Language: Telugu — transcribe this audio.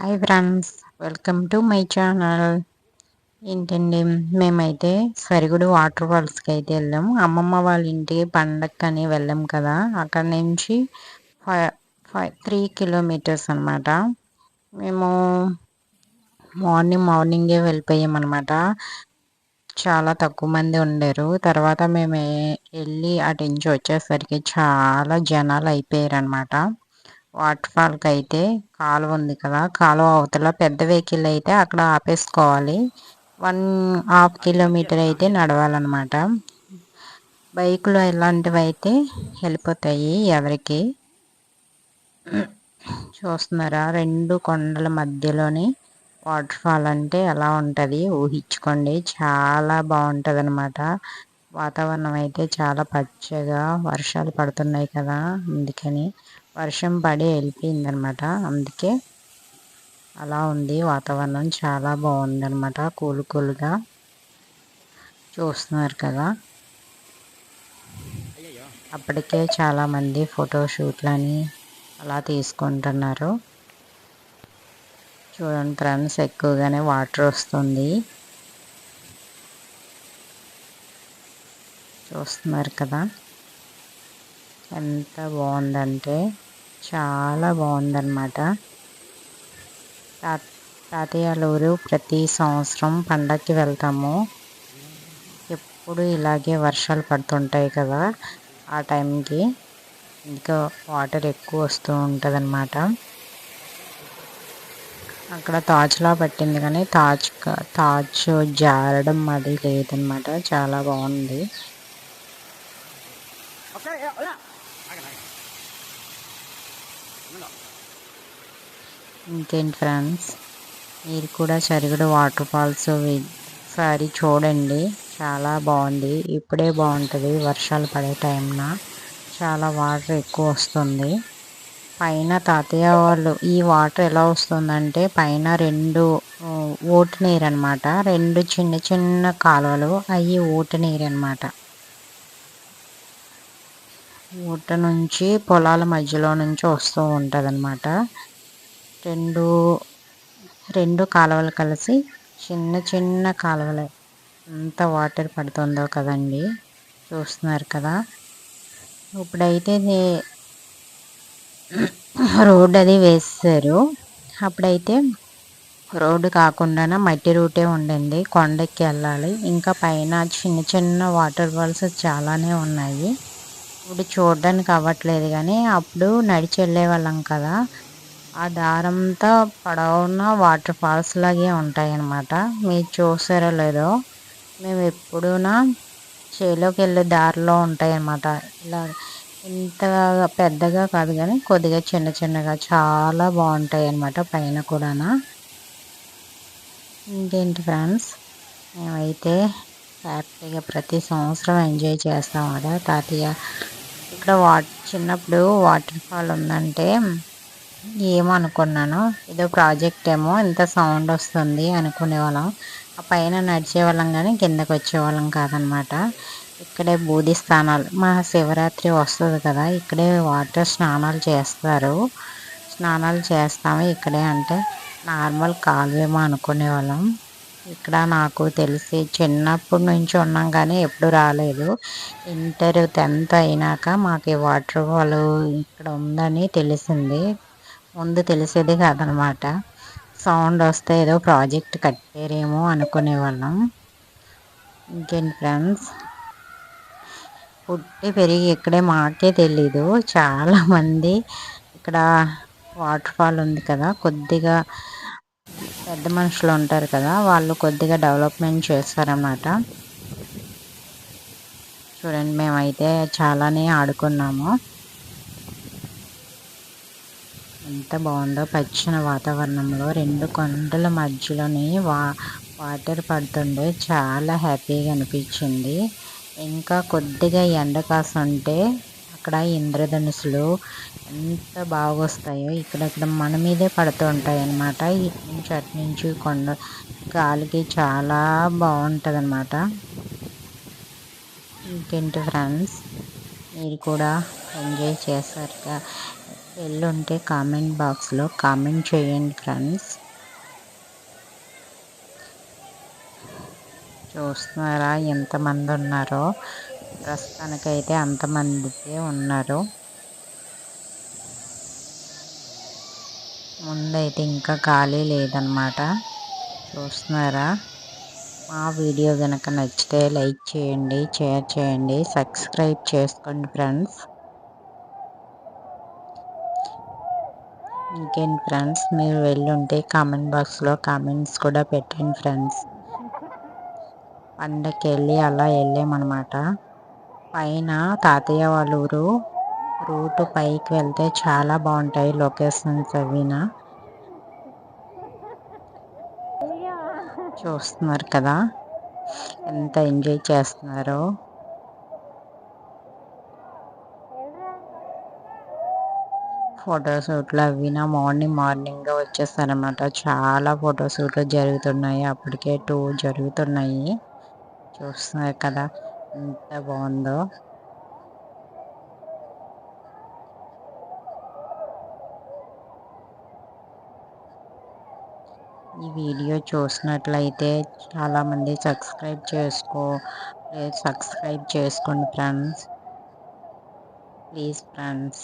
Hi friends welcome to my channel ఏంటండి మేమైతే సరిగుడు వాటర్ ఫాల్స్కి అయితే వెళ్ళాం. అమ్మమ్మ వాళ్ళ ఇంటికి పండక్కని వెళ్ళాం కదా. అక్కడ నుంచి ఫైవ్ ఫైవ్ త్రీ కిలోమీటర్స్ అనమాట మేము మార్నింగ్ మార్నింగే వెళ్ళిపోయాం అనమాట చాలా తక్కువ మంది ఉండరు. తర్వాత మేము వెళ్ళి అటు నుంచి వచ్చేసరికి చాలా జనాలు అయిపోయారు అనమాట వాటర్ ఫాల్కి అయితే కాలువ ఉంది కదా కాలువ అవతల పెద్ద వెహికల్ అయితే అక్కడ ఆపేసుకోవాలి. వన్ హాఫ్ కిలోమీటర్ అయితే నడవాలన్నమాట. బైకులు ఇలాంటివి అయితే వెళ్ళిపోతాయి ఎవరికి. చూస్తున్నారా రెండు కొండల మధ్యలోని వాటర్ ఫాల్ అంటే ఎలా ఉంటుంది. ఊహించుకోండి చాలా బాగుంటుంది అనమాట వాతావరణం అయితే చాలా పచ్చగా వర్షాలు పడుతున్నాయి కదా అందుకని వర్షం పడి వెళ్ళిపోయిందనమాట. అందుకే అలా ఉంది వాతావరణం. చాలా బాగుందనమాట. కూల్ కూల్గా చూస్తున్నారు కదా. అప్పటికే చాలామంది ఫోటోషూట్లని అలా తీసుకుంటున్నారు. చూడండి ఫ్రెండ్స్ ఎక్కువగానే వాటర్ వస్తుంది. చూస్తున్నారు కదా. ఎంత బాగుందంటే చాలా బాగుందన్నమాట. తా తాతయ్యలూరు ప్రతి సంవత్సరం పండగకి వెళ్తాము. ఎప్పుడు ఇలాగే వర్షాలు పడుతుంటాయి కదా ఆ టైంకి. ఇంకా వాటర్ ఎక్కువ వస్తూ ఉంటుంది అక్కడ తాజ్లా పట్టింది కానీ తాజ్ తాజ్ జారడం అది లేదనమాట చాలా బాగుంది. ఇంకేంటి ఫ్రెండ్స్? మీరు కూడా సరిగడ వాటర్ ఫాల్స్ ఒకసారి చూడండి. చాలా బాగుంది. ఇప్పుడే బాగుంటుంది. వర్షాలు పడే టైంన చాలా వాటర్ ఎక్కువ వస్తుంది. పైన తాతయ్య వాళ్ళు ఈ వాటర్ ఎలా వస్తుందంటే పైన రెండు ఓటు నీరు అనమాట రెండు చిన్న చిన్న కాలువలు అవి ఓటు నీరు అనమాట ఊట నుంచి పొలాల మధ్యలో నుంచి వస్తూ ఉంటుంది అనమాట రెండు రెండు కాలువలు కలిసి చిన్న చిన్న కాలువలు. ఎంత వాటర్ పడుతుందో కదండి. చూస్తున్నారు కదా. ఇప్పుడైతే రోడ్ అది వేసారు అప్పుడైతే రోడ్డు కాకుండా మట్టి రూటే ఉండింది. కొండకి వెళ్ళాలి. ఇంకా పైన చిన్న చిన్న వాటర్ ఫాల్స్ చాలానే ఉన్నాయి. ఇప్పుడు చూడడానికి అవ్వట్లేదు కానీ అప్పుడు నడిచి వెళ్ళే వాళ్ళం కదా. ఆ దారంతా పొడవున వాటర్ ఫాల్స్ లాగే ఉంటాయి అన్నమాట మీరు చూసారో లేదో మేము ఎప్పుడూనా చేలోకి వెళ్ళే దారిలో ఉంటాయి అన్నమాట ఇలా ఇంత పెద్దగా కాదు కానీ కొద్దిగా చిన్న చిన్నగా చాలా బాగుంటాయి అన్నమాట పైన కూడా ఇంకేంటి ఫ్రెండ్స్? మేమైతే హ్యాపీగా ప్రతి సంవత్సరం ఎంజాయ్ చేస్తాం కదా తాతయ్య ఇక్కడ వాటర్ చిన్నప్పుడు వాటర్ ఫాల్ ఉందంటే ఏమో అనుకున్నాను ఏదో ప్రాజెక్ట్ ఏమో ఇంత సౌండ్ వస్తుంది అనుకునేవాళ్ళం ఆ పైన నడిచేవాళ్ళం కానీ కిందకు వచ్చేవాళ్ళం కాదనమాట. ఇక్కడే బూది స్నానాలు మా శివరాత్రి వస్తుంది కదా ఇక్కడే వాటర్ స్నానాలు చేస్తారు. స్నానాలు చేస్తాము ఇక్కడే అంటే నార్మల్ కాలువేమో అనుకునేవాళ్ళం ఇక్కడ నాకు తెలిసి చిన్నప్పటి నుంచి ఉన్నాం కానీ ఎప్పుడు రాలేదు. ఇంటర్ టెన్త్ అయినాక మాకు వాటర్ ఫాల్ ఇక్కడ ఉందని తెలిసింది. ముందు తెలిసేది కాదనమాట. సౌండ్ వస్తే ఏదో ప్రాజెక్ట్ కట్టారేమో అనుకునేవాళ్ళం ఇంకేంటి ఫ్రెండ్స్? పుట్టి పెరిగి ఇక్కడే మాకే తెలీదు. చాలామంది ఇక్కడ వాటర్ ఫాల్ ఉంది కదా కొద్దిగా పెద్ద మనుషులు ఉంటారు కదా వాళ్ళు కొద్దిగా డెవలప్మెంట్ చేస్తారన్నమాట. చూడండి మేమైతే చాలానే ఆడుకున్నాము. ఎంత బాగుందో పచ్చిన వాతావరణంలో రెండు కొండల మధ్యలోని వా వాటర్ పడుతుండే చాలా హ్యాపీగా అనిపించింది. ఇంకా కొద్దిగా ఎండ కాసుంటే అక్కడ ఇంద్రధనుసులు ఎంత బాగా వస్తాయో ఇక్కడక్కడ మన మీదే పడుతూ ఉంటాయి అన్నమాట ఇటు నుంచి అటు నుంచి కొండ గాలికి చాలా బాగుంటుంది అన్నమాట ఇంకేంటి ఫ్రెండ్స్? మీరు కూడా ఎంజాయ్ చేస్తారు వెళ్ళుంటే కామెంట్ బాక్స్లో కామెంట్ చేయండి ఫ్రెండ్స్. చూస్తున్నారా ఎంతమంది ఉన్నారో? ప్రస్తుతానికైతే అంతమందితే ఉన్నారు. ముందైతే ఇంకా ఖాళీ లేదనమాట చూస్తున్నారా? మా వీడియో కనుక నచ్చితే లైక్ చేయండి షేర్ చేయండి సబ్స్క్రైబ్ చేసుకోండి ఫ్రెండ్స్. ఇంకేంటి ఫ్రెండ్స్? మీరు వెళ్ళుంటే కామెంట్ బాక్స్లో కామెంట్స్ కూడా పెట్టండి ఫ్రెండ్స్. పండగకి వెళ్ళి అలా వెళ్ళామన్నమాట. పైన తాతయ్య వాళ్ళ ఊరు రూట్ పైకి వెళ్తే చాలా బాగుంటాయి లొకేషన్స్ అవినా చూస్తున్నారు కదా ఎంత ఎంజాయ్ చేస్తున్నారో. ఫోటోషూట్లు అవినా మార్నింగ్ మార్నింగ్ వచ్చేస్తారనమాట చాలా ఫోటోషూట్లు జరుగుతున్నాయి. అప్పటికే టూ జరుగుతున్నాయి. చూస్తున్నారు కదా. ఎంత బాగుందో. ఈ వీడియో చూసినట్లయితే చాలామంది సబ్స్క్రైబ్ చేసుకో సబ్స్క్రైబ్ చేసుకోండి ఫ్రెండ్స్. Please friends.